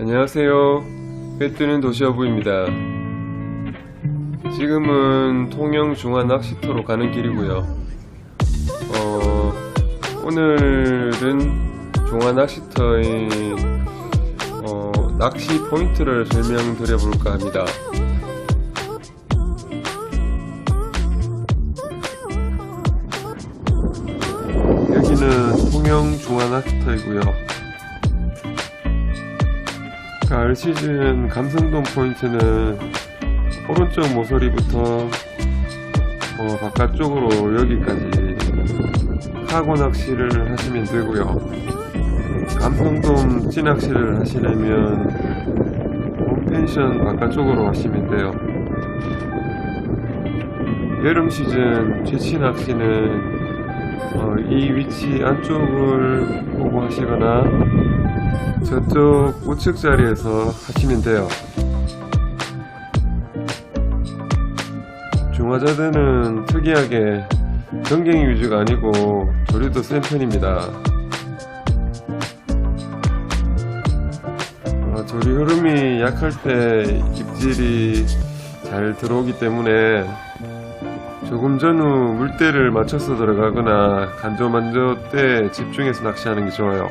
안녕하세요. 회뜨는 도시어부입니다. 지금은 통영 중화 낚시터로 가는 길이고요. 어, 오늘은 중화 낚시터의 어, 낚시 포인트를 설명드려 볼까 합니다. 여기는 통영 중화 낚시터이고요. 가을 시즌 감성돔 포인트는 오른쪽 모서리부터 어, 바깥쪽으로 여기까지 카고 낚시를 하시면 되고요. 감성돔 찌낚시를 하시려면 홈펜션 바깥쪽으로 하시면 돼요. 여름 시즌 채치 낚시는 어, 이 위치 안쪽을 보고 하시거나 저쪽 우측 자리에서 하시면 돼요. 중화자드는 특이하게 전갱이 위주가 아니고 조류도 센 편입니다. 어, 조류 흐름이 약할 때 입질이 잘 들어오기 때문에 조금 전후 물때를 맞춰서 들어가거나 간조만조 때 집중해서 낚시하는 게 좋아요.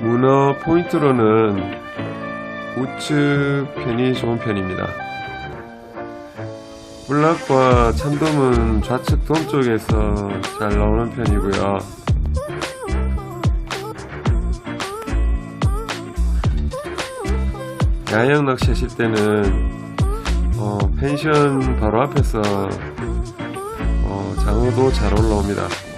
문어 포인트로는 우측 편이 좋은 편입니다. 볼락과 참돔은 좌측 동쪽에서 잘 나오는 편이고요. 야영 낚시 하실 때는 어, 펜션 바로 앞에서 도 잘 올라옵니다.